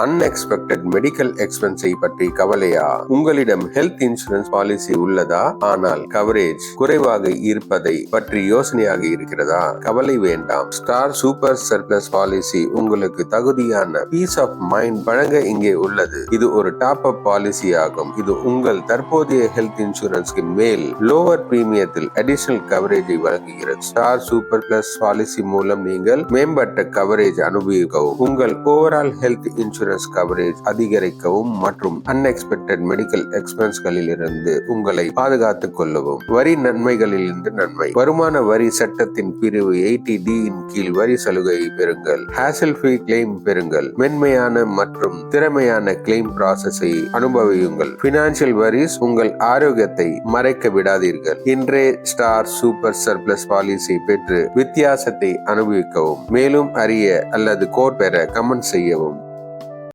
Unexpected medical எக்ஸ்பென்ஸை பற்றி கவலையா? உங்களிடம் ஹெல்த் இன்சூரன்ஸ் பாலிசி உள்ளதா? ஆனால் கவரேஜ் குறைவாக இருப்பதை பற்றி யோசனையாக இருக்கிறதா? கவலை வேண்டாம். ஸ்டார் சூப்பர் சர்ப்ளஸ் பாலிசி உங்களுக்கு தகுதியான பீஸ் ஆஃப் மைண்ட் வழங்க இங்கே உள்ளது. இது ஒரு டாப் அப் பாலிசி ஆகும். இது உங்கள் தற்போதைய ஹெல்த் இன்சூரன்ஸ்க்கு மேல் லோவர் பிரீமியத்தில் அடிஷனல் கவரேஜை வழங்குகிறது. ஸ்டார் சூப்பர் பிளஸ் பாலிசி மூலம் நீங்கள் மேம்பட்ட கவரேஜ் அனுபவிக்கவும். உங்கள் overall health insurance insurance coverage அதிகரிக்கவும் மற்றும் அன்எக்ஸ்பெக்டட் மெடிக்கல் எக்ஸ்பென்ஸ்களில் இருந்து உங்களை பாதுகாத்துக் கொள்ளவும். வரி நன்மைகளில் இருந்து நன்மை. வருமான வரி சட்டத்தின் பிரிவு எயிட்டி டி இன் கீழ் வரி சலுகையை பெறுங்கள். ஹாசல் ஃப்ரீ கிளைம் பெறுங்கள். மென்மையான மற்றும் திறமையான கிளைம் ப்ராசஸை அனுபவியுங்கள். பினான்சியல் வரிஸ் உங்கள் ஆரோக்கியத்தை மறைக்க விடாதீர்கள். இன்றே ஸ்டார் சூப்பர் சர்ப்ளஸ் பாலிசி பெற்று வித்தியாசத்தை அனுபவிக்கவும். மேலும் அறிய அல்லது கோட் பெற கமெண்ட் செய்யவும்.